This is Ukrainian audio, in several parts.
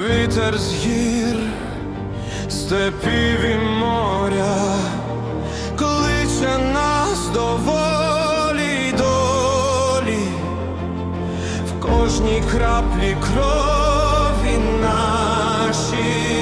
вітер з гір, степів і моря, кличе нас до волі долі, в кожній краплі крові нашій,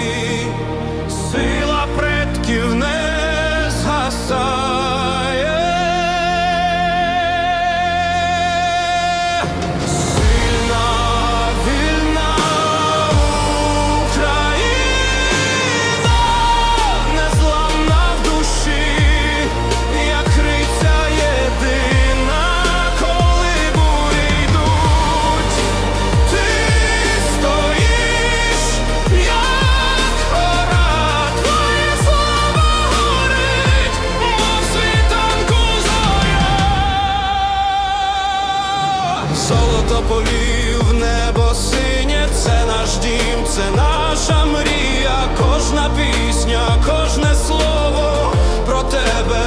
Золото полів, небо синє, це наш дім, це наша мрія, кожна пісня, кожне слово про тебе.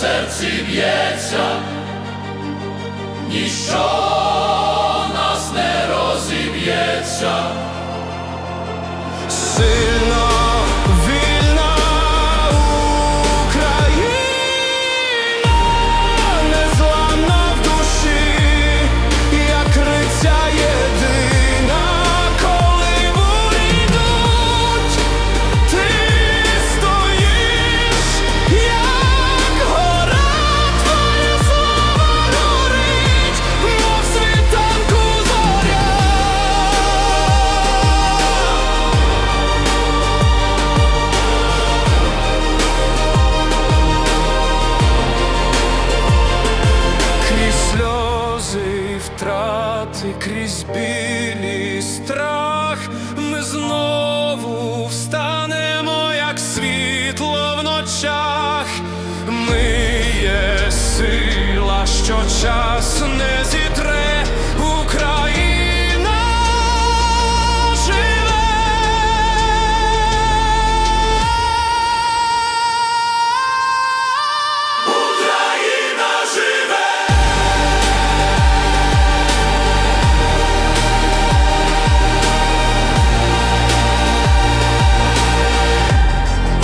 Серці б'ється, ніщо Say Ти крізь білі страх, ми знову встанемо, як світло в ночах, ми є сила, що час.